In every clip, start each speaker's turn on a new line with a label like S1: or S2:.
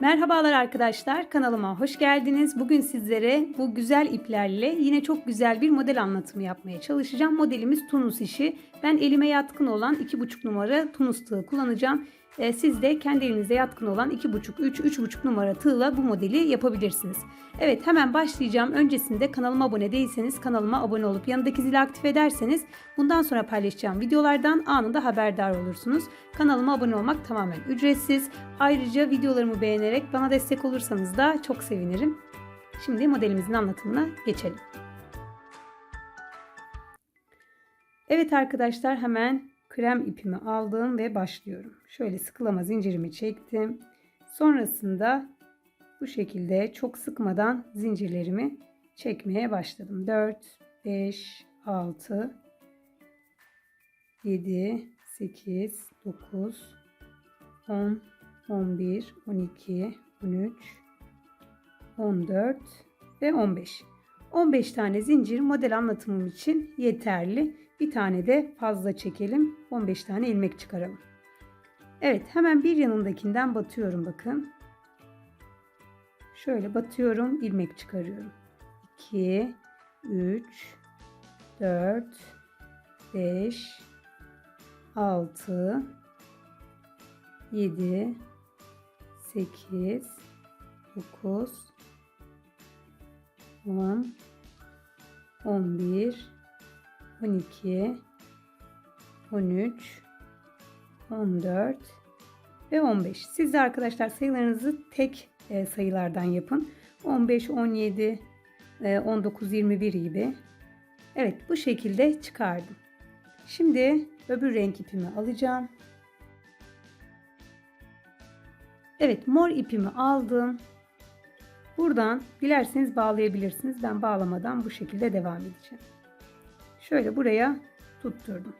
S1: Merhabalar arkadaşlar kanalıma hoş geldiniz. Bugün sizlere bu güzel iplerle yine çok güzel bir model anlatımı yapmaya çalışacağım. Modelimiz tunus işi. Ben elime yatkın olan 2,5 numara tunus tığı kullanacağım. Ee, siz de kendi elinize yatkın olan 2,5, 3, 3,5 numara tığla bu modeli yapabilirsiniz. Evet hemen başlayacağım. Öncesinde kanalıma abone değilseniz kanalıma abone olup yanındaki zili aktif ederseniz bundan sonra paylaşacağım videolardan anında haberdar olursunuz. Kanalıma abone olmak tamamen ücretsiz. Ayrıca videolarımı beğenerek bana destek olursanız da çok sevinirim. Şimdi modelimizin anlatımına geçelim. Evet arkadaşlar hemen krem ipimi aldım ve başlıyorum. Şöyle sıkılama zincirimi çektim. Sonrasında bu şekilde çok sıkmadan zincirlerimi çekmeye başladım. 4, 5, 6, 7, 8, 9, 10, 11, 12, 13, 14 ve 15. 15 tane zincir model anlatımım için yeterli. Bir tane de fazla çekelim. 15 tane ilmek çıkaralım. Evet hemen bir yanındakinden batıyorum bakın. Şöyle batıyorum ilmek çıkarıyorum. 2, 3, 4, 5, 6, 7, 8, 9, 10, 11, 12, 13, 14 ve 15. Siz de arkadaşlar sayılarınızı tek e, sayılardan yapın. 15, 17, 19, 21 gibi. Evet bu şekilde çıkardım. Şimdi öbür renk ipimi alacağım. Evet mor ipimi aldım. Buradan dilerseniz bağlayabilirsiniz. Ben bağlamadan bu şekilde devam edeceğim. Şöyle buraya tutturdum.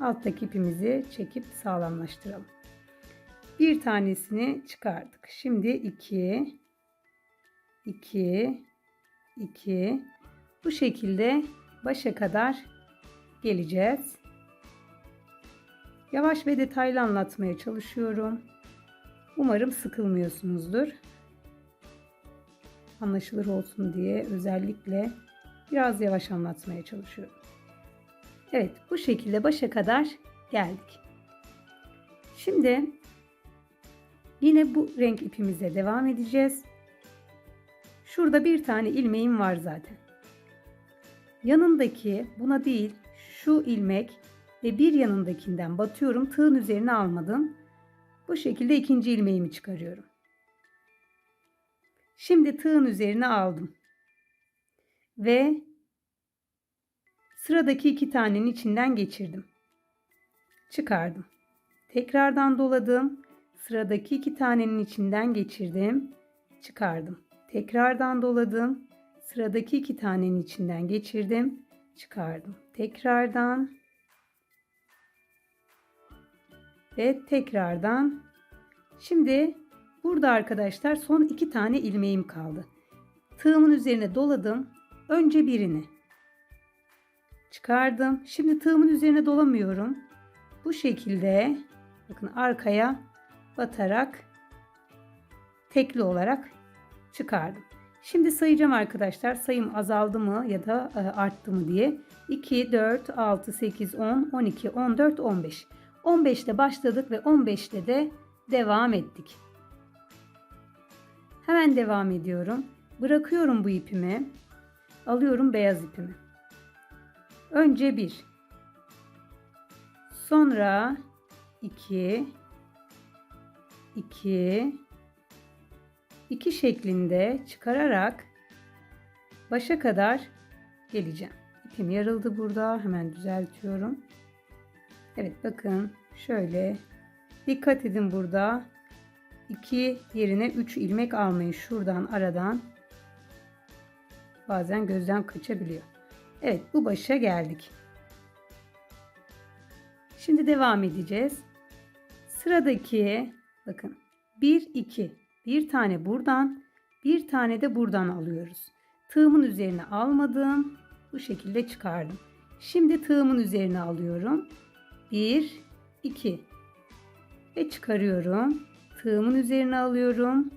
S1: Alttaki ipimizi çekip sağlamlaştıralım. Bir tanesini çıkardık. Şimdi 2 2 2 bu şekilde başa kadar geleceğiz. Yavaş ve detaylı anlatmaya çalışıyorum. Umarım sıkılmıyorsunuzdur. Anlaşılır olsun diye özellikle biraz yavaş anlatmaya çalışıyorum. Evet bu şekilde başa kadar geldik. Şimdi yine bu renk ipimize devam edeceğiz. Şurada bir tane ilmeğim var zaten. Yanındaki buna değil şu ilmek ve bir yanındakinden batıyorum. Tığın üzerine almadım. Bu şekilde ikinci ilmeğimi çıkarıyorum. Şimdi tığın üzerine aldım. Ve sıradaki iki tanenin içinden geçirdim. Çıkardım. Tekrardan doladım. Sıradaki iki tanenin içinden geçirdim. Çıkardım. Tekrardan doladım. Sıradaki iki tanenin içinden geçirdim. Çıkardım. Tekrardan ve tekrardan. Şimdi burada arkadaşlar son iki tane ilmeğim kaldı. Tığımın üzerine doladım. Önce birini çıkardım. Şimdi tığımın üzerine dolamıyorum. Bu şekilde bakın arkaya batarak tekli olarak çıkardım. Şimdi sayacağım arkadaşlar. Sayım azaldı mı ya da e, arttı mı diye. 2, 4, 6, 8, 10, 12, 14, 15. 15'te başladık ve 15'te de devam ettik. Hemen devam ediyorum. Bırakıyorum bu ipimi. Alıyorum beyaz ipimi. Önce 1. Sonra 2 2 2 şeklinde çıkararak başa kadar geleceğim. İpim yarıldı burada. Hemen düzeltiyorum. Evet bakın şöyle dikkat edin burada 2 yerine 3 ilmek almayın şuradan aradan bazen gözden kaçabiliyor. Evet bu başa geldik. Şimdi devam edeceğiz. Sıradaki bakın 1 2 bir tane buradan bir tane de buradan alıyoruz. Tığımın üzerine almadım. Bu şekilde çıkardım. Şimdi tığımın üzerine alıyorum. 1 2 ve çıkarıyorum. Tığımın üzerine alıyorum.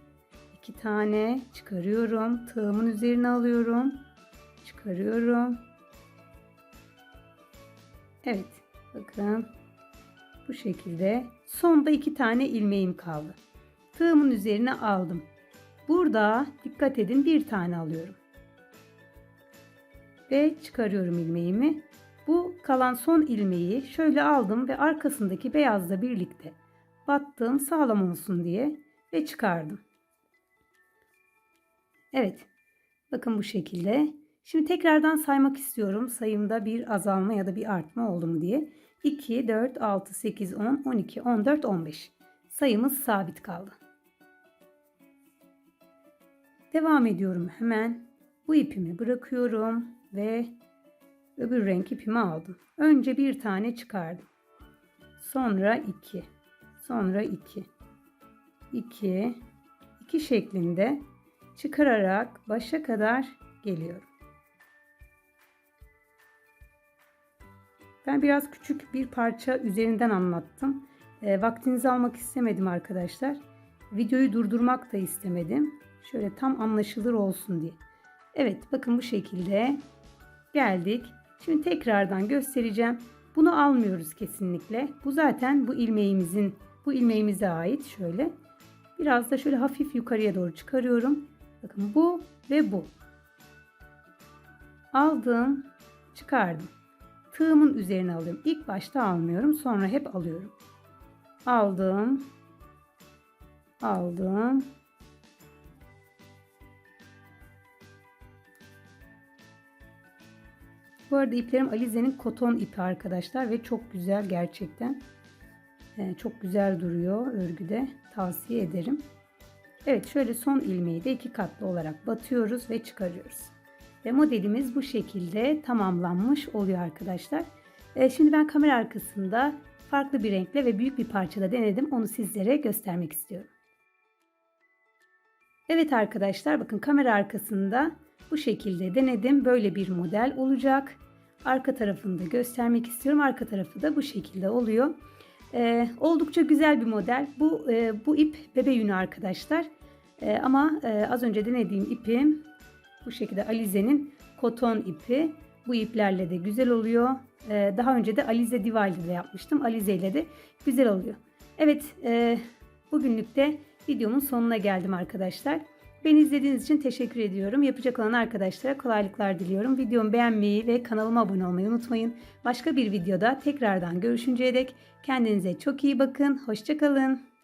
S1: iki tane çıkarıyorum. Tığımın üzerine alıyorum. Çıkarıyorum. Evet. Bakın. Bu şekilde. Sonda iki tane ilmeğim kaldı. Tığımın üzerine aldım. Burada dikkat edin bir tane alıyorum. Ve çıkarıyorum ilmeğimi. Bu kalan son ilmeği şöyle aldım ve arkasındaki beyazla birlikte battım sağlam olsun diye ve çıkardım. Evet. Bakın bu şekilde. Şimdi tekrardan saymak istiyorum. Sayımda bir azalma ya da bir artma oldu mu diye. 2, 4, 6, 8, 10, 12, 14, 15. Sayımız sabit kaldı. Devam ediyorum hemen. Bu ipimi bırakıyorum ve öbür renk ipimi aldım. Önce bir tane çıkardım. Sonra 2. Sonra 2. 2. 2 şeklinde çıkararak başa kadar geliyorum. Ben biraz küçük bir parça üzerinden anlattım. E, vaktinizi almak istemedim arkadaşlar. Videoyu durdurmak da istemedim. Şöyle tam anlaşılır olsun diye. Evet bakın bu şekilde geldik. Şimdi tekrardan göstereceğim. Bunu almıyoruz kesinlikle. Bu zaten bu ilmeğimizin bu ilmeğimize ait şöyle. Biraz da şöyle hafif yukarıya doğru çıkarıyorum. Bakın bu ve bu. Aldım, çıkardım. Tığımın üzerine alıyorum. İlk başta almıyorum, sonra hep alıyorum. Aldım. Aldım. Bu arada iplerim Alize'nin koton ipi arkadaşlar ve çok güzel gerçekten. Ee, çok güzel duruyor örgüde. Tavsiye ederim. Evet şöyle son ilmeği de iki katlı olarak batıyoruz ve çıkarıyoruz. Ve modelimiz bu şekilde tamamlanmış oluyor arkadaşlar. Ee, şimdi ben kamera arkasında farklı bir renkle ve büyük bir parçada denedim. Onu sizlere göstermek istiyorum. Evet arkadaşlar bakın kamera arkasında bu şekilde denedim. Böyle bir model olacak. Arka tarafını da göstermek istiyorum. Arka tarafı da bu şekilde oluyor. Ee, oldukça güzel bir model. Bu e, bu ip bebe yünü arkadaşlar. E, ama e, az önce denediğim ipim bu şekilde Alize'nin koton ipi. Bu iplerle de güzel oluyor. E, daha önce de Alize Diwali'de yapmıştım. Alize ile de güzel oluyor. Evet e, bugünlük de videomun sonuna geldim arkadaşlar. Beni izlediğiniz için teşekkür ediyorum. Yapacak olan arkadaşlara kolaylıklar diliyorum. Videomu beğenmeyi ve kanalıma abone olmayı unutmayın. Başka bir videoda tekrardan görüşünceye dek kendinize çok iyi bakın. Hoşçakalın.